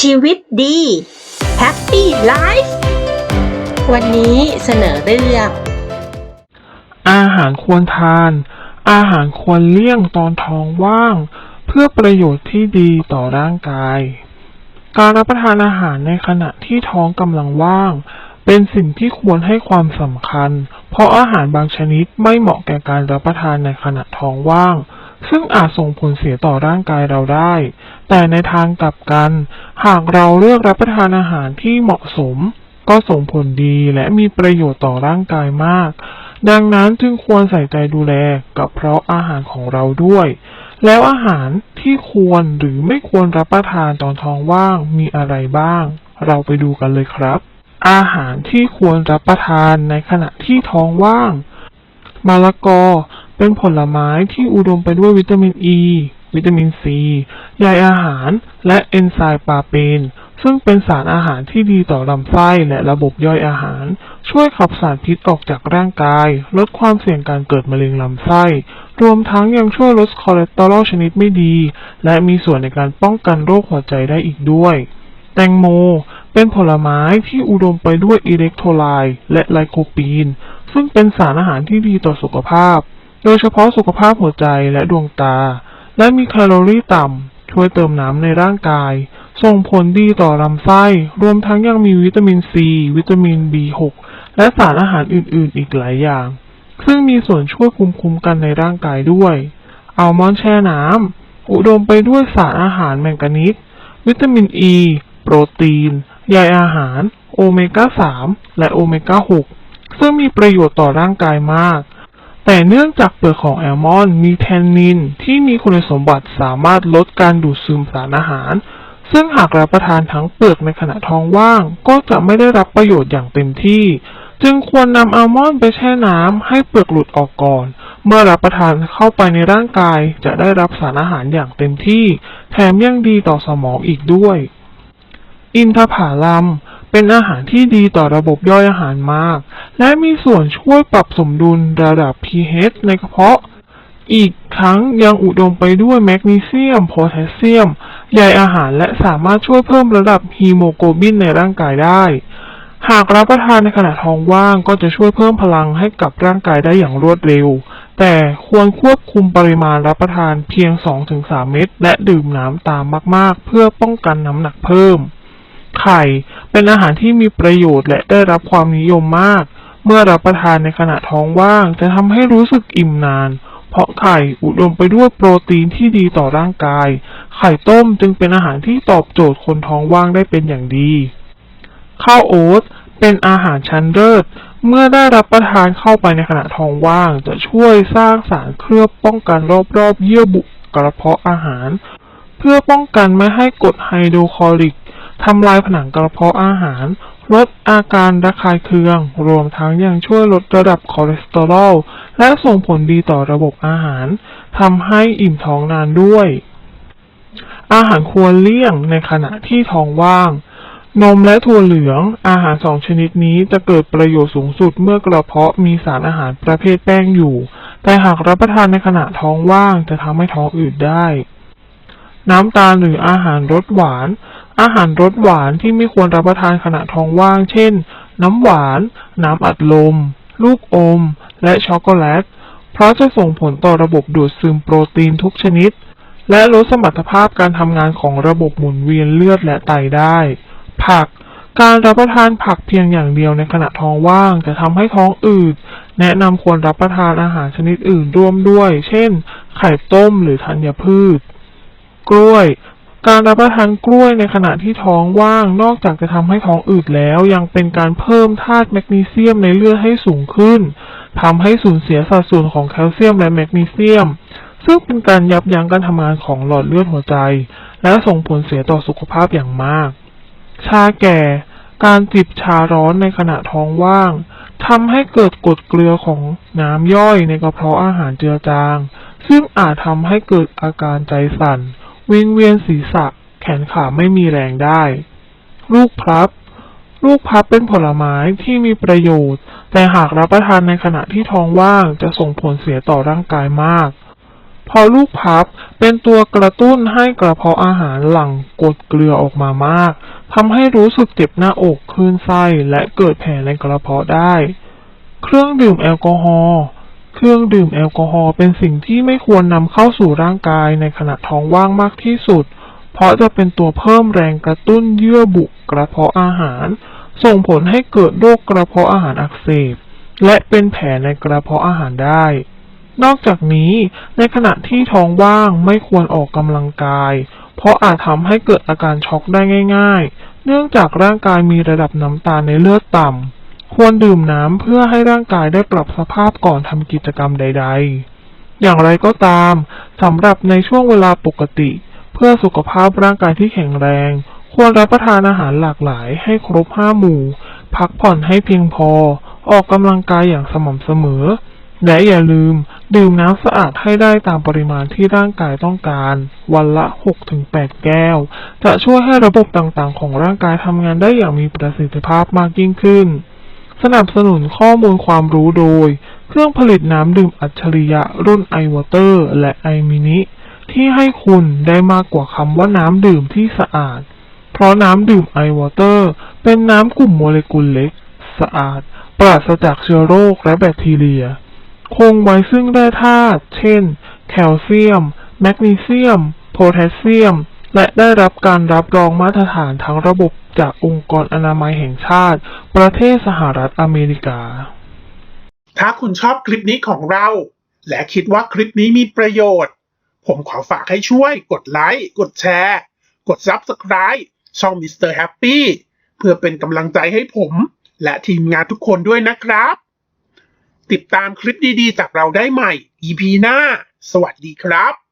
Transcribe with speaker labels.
Speaker 1: ชีวิตดี Happy Life วันนี้เสนอเรื่อง
Speaker 2: อาหารควรทาน อาหารควรเลี่ยงตอนท้องว่าง เพื่อประโยชน์ที่ดีต่อร่างกาย การรับประทานอาหารในขณะที่ท้องกำลังว่าง เป็นสิ่งที่ควรให้ความสำคัญ เพราะอาหารบางชนิดไม่เหมาะแก่การรับประทานในขณะท้องว่าง ซึ่งอาจส่งผลเสียต่อร่างกายเราได้ แต่ในทางกลับกัน หากเราเลือกรับประทานอาหารที่เหมาะสม ก็ส่งผลดีและมีประโยชน์ต่อร่างกายมาก ดังนั้นจึงควรใส่ใจดูแลกับเพราะอาหารของเราด้วย แล้วอาหารที่ควรหรือไม่ควรรับประทานตอนท้องว่างมีอะไรบ้าง เราไปดูกันเลยครับ อาหารที่ควรรับประทานในขณะที่ท้องว่างมะละกอเป็นผลไม้ที่อุดมไปด้วยวิตามินอ e, ี วิตามินซีใยอาหาร และเอนไซม์ปาเปน ซึ่งเป็นสารอาหารที่ดีต่อลำไส้และระบบย่อยอาหาร ช่วยขับสารพิษออกจากร่างกาย ลดความเสี่ยงการเกิดมะเร็งลำไส้ รวมทั้งยังช่วยลดคอเลสเตอรอลชนิดไม่ดี และมีส่วนในการป้องกันโรคหัวใจได้อีกด้วย แตงโมเป็นผลไม้ที่อุดมไปด้วยอิเล็กโทรไลต์และไลโคปีน ซึ่งเป็นสารอาหารที่ดีต่อสุขภาพ โดยเฉพาะสุขภาพหัวใจและดวงตา และมีแคลอรี่ต่ำ ช่วยเติมน้ำในร่างกาย ส่งผลดีต่อลำไส้ รวมทั้งยังมีวิตามินซี วิตามิน B6 และสารอาหารอื่นๆ อีกหลายอย่าง ซึ่งมีส่วนช่วยคุมคุมกันในร่างกายด้วย อัลมอนด์แช่น้ำ อุดมไปด้วยสารอาหารแมงกานีสวิตามินอ e, ีโปรตีน ใยอาหาร โอเมก้า 3 และโอเมก้า 6 ซึ่งมีประโยชน์ต่อร่างกายมาก แต่เนื่องจากเปลือกของแอลมอนด์มีแทนนินที่มีคุณสมบัติสามารถลดการดูดซึมสารอาหาร ซึ่งหากรับประทานทั้งเปลือกในขณะท้องว่าง ก็จะไม่ได้รับประโยชน์อย่างเต็มที่ จึงควรนำอัลมอนด์ไปแช่น้ำให้เปลือกหลุดออกก่อน เมื่อรับประทานเข้าไปในร่างกายจะได้รับสารอาหารอย่างเต็มที่ แถมยังดีต่อสมองอีกด้วย อินทผลัม เป็นอาหารที่ดีต่อระบบย่อยอาหารมาก และมีส่วนช่วยปรับสมดุลระดับ pH ในกระเพาะ อีกทั้งยังอุดมไปด้วยแมกนีเซียม โพแทสเซียมใยอาหารและสามารถช่วยเพิ่มระดับฮีโมโกลบินในร่างกายได้ หากรับประทานในขณะท้องว่างก็จะช่วยเพิ่มพลังให้กับร่างกายได้อย่างรวดเร็ว แต่ควรควบคุมปริมาณรับประทานเพียง 2-3 เม็ดและดื่มน้ำตามมาก ๆ เพื่อป้องกันน้ำหนักเพิ่ม ไข่ เป็นอาหารที่มีประโยชน์และได้รับความนิยมมาก เมื่อรับประทานในขณะท้องว่าง จะทำให้รู้สึกอิ่มนาน เพราะไข่อุดมไปด้วยโปรตีนที่ดีต่อร่างกาย ไข่ต้มจึงเป็นอาหารที่ตอบโจทย์คนท้องว่างได้เป็นอย่างดี ข้าวโอ๊ตเป็นอาหารชั้นเลิศเมื่อได้รับประทานเข้าไปในขณะท้องว่าง จะช่วยสร้างสารเคลือบป้องกันรอบๆ เยื่อบุกระเพาะอาหาร เพื่อป้องกันไม่ให้กรดไฮโดรคลอริก ทำลายผนังกระเพาะอาหาร ลดอาการระคายเคือง รวมทั้งยังช่วยลดระดับคอเลสเตอรอล และส่งผลดีต่อระบบอาหารทำให้อิ่มท้องนานด้วย อาหารควรเลี่ยงในขณะที่ท้องว่างนมและถั่วเหลือง อาหารสองชนิดนี้จะเกิดประโยชน์สูงสุดเมื่อกระเพาะมีสารอาหารประเภทแป้งอยู่ แต่หากรับประทานในขณะท้องว่างจะทำให้ท้องอืดได้ น้ำตาลหรืออาหารรสหวาน อาหารรสหวานที่ไม่ควรรับประทานขณะท้องว่าง เช่น น้ำหวาน น้ำอัดลม ลูกอม และช็อกโกแลต เพราะจะส่งผลต่อระบบดูดซึมโปรตีนทุกชนิด และลดสมรรถภาพการทำงานของระบบหมุนเวียนเลือดและไตได้ ผัก การรับประทานผักเพียงอย่างเดียวในขณะท้องว่างจะทำให้ท้องอืด แนะนำควรรับประทานอาหารชนิดอื่นร่วมด้วย เช่น ไข่ต้มหรือธัญพืช กล้วย การรับประทานกล้วยในขณะที่ท้องว่าง นอกจากจะทำให้ท้องอืดแล้ว ยังเป็นการเพิ่มธาตุแมกนีเซียมในเลือดให้สูงขึ้นทำให้สูญเสียสัดส่วนของแคลเซียมและแมกนีเซียม ซึ่งเป็นการยับยั้งการทำงานของหลอดเลือดหัวใจ และส่งผลเสียต่อสุขภาพอย่างมาก ชาแก่ การจิบชาร้อนในขณะท้องว่างทำให้เกิดกรดเกลือของน้ำย่อยในกระเพาะอาหารเจือจาง ซึ่งอาจทำให้เกิดอาการใจสั่น วิงเวียนศีรษะ แขนขาไม่มีแรงได้ ลูกพลับ ลูกพลับเป็นผลไม้ที่มีประโยชน์ แต่หากรับประทานในขณะที่ท้องว่างจะส่งผลเสียต่อร่างกายมากพราะลูกพับเป็นตัวกระตุ้นให้กระเพาะอาหารหลั่งกรดเกลือออกมามากทำให้รู้สึกเจ็บหน้าอกคลื่นไส้และเกิดแผลในกระเพาะได้ เครื่องดื่มแอลกอฮอล์ เครื่องดื่มแอลกอฮอล์เป็นสิ่งที่ไม่ควรนำเข้าสู่ร่างกายในขณะท้องว่างมากที่สุด เพราะจะเป็นตัวเพิ่มแรงกระตุ้นเยื่อบุกระเพาะอาหาร ส่งผลให้เกิดโรคกระเพาะอาหารอักเสบ และเป็นแผลในกระเพาะอาหารได้ นอกจากนี้ในขณะที่ท้องว่างไม่ควรออกกำลังกาย เพราะอาจทำให้เกิดอาการช็อกได้ง่าย ๆ เนื่องจากร่างกายมีระดับน้ำตาลในเลือดต่ำ ควรดื่มน้ำเพื่อให้ร่างกายได้ปรับสภาพก่อนทำกิจกรรมใด ๆ อย่างไรก็ตามสำหรับในช่วงเวลาปกติ เพื่อสุขภาพร่างกายที่แข็งแรง ควรรับประทานอาหารหลากหลายให้ครบห้าหมู่ พักผ่อนให้เพียงพอ ออกกำลังกายอย่างสม่ำเสมอ และอย่าลืม ดื่มน้ำสะอาดให้ได้ตามปริมาณที่ร่างกายต้องการ วันละ 6-8 แก้ว จะช่วยให้ระบบต่างๆ ของร่างกายทำงานได้อย่างมีประสิทธิภาพมากยิ่งขึ้น สนับสนุนข้อมูลความรู้โดย เครื่องผลิตน้ำดื่มอัจฉริยะรุ่น iWater และ iMini ที่ให้คุณได้มากกว่าคำว่าน้ำดื่มที่สะอาด เพราะน้ำดื่ม iWater เป็นน้ำกลุ่มโมเลกุลเล็ก สะอาด ปราศจากเชื้อโรคและแบคทีเรีย คงไว้ซึ่งแร่ธาตุเช่น แคลเซียม แมกนีเซียม โพแทสเซียม และได้รับการรับรองมาตรฐานทั้งระบบจากองค์กรอนามัยแห่งชาติ ประเทศสหรัฐอเมริกา
Speaker 3: ถ้าคุณชอบคลิปนี้ของเรา และคิดว่าคลิปนี้มีประโยชน์ ผมขอฝากให้ช่วยกดไลค์กดแชร์ กด Subscribe ช่อง Mr. Happy เพื่อเป็นกำลังใจให้ผม และทีมงานทุกคนด้วยนะครับ ติดตามคลิปดีๆ จากเราได้ใหม่ EP หน้า สวัสดีครับ